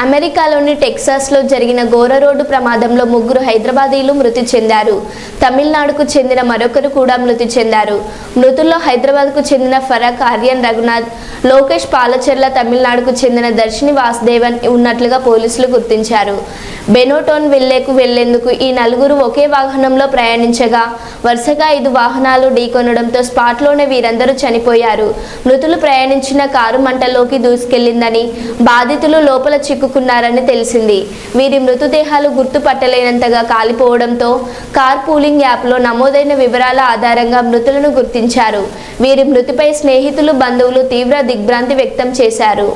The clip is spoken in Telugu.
అమెరికాలోని టెక్సాస్లో జరిగిన ఘోర రోడ్డు ప్రమాదంలో ముగ్గురు హైదరాబాదీలు మృతి చెందారు. తమిళనాడుకు చెందిన మరొకరు కూడా మృతి చెందారు. మృతుల్లో హైదరాబాద్కు చెందిన ఫరక్ ఆర్యన్ రఘునాథ్ లోకేష్ పాలచెర్ల తమిళనాడుకు చెందిన దర్శిని వాసుదేవన్ ఉన్నట్లుగా పోలీసులు గుర్తించారు. బెనోటోన్ విల్లేకు వెళ్ళేందుకు ఈ నలుగురు ఒకే వాహనంలో ప్రయాణించగా వరుసగా ఐదు వాహనాలు ఢీకొనడంతో స్పాట్లోనే వీరందరూ చనిపోయారు. మృతులు ప్రయాణించిన కారు మంటలోకి దూసుకెళ్ళిందని బాధితులు లోపల చిక్కు చిక్కుకున్నారని తెలిసింది. వీరి మృతదేహాలు గుర్తుపట్టలేనంతగా కాలిపోవడంతో కార్ పూలింగ్ యాప్లో నమోదైన వివరాల ఆధారంగా మృతులను గుర్తించారు. వీరి మృతిపై స్నేహితులు బంధువులు తీవ్ర దిగ్భ్రాంతి వ్యక్తం చేశారు.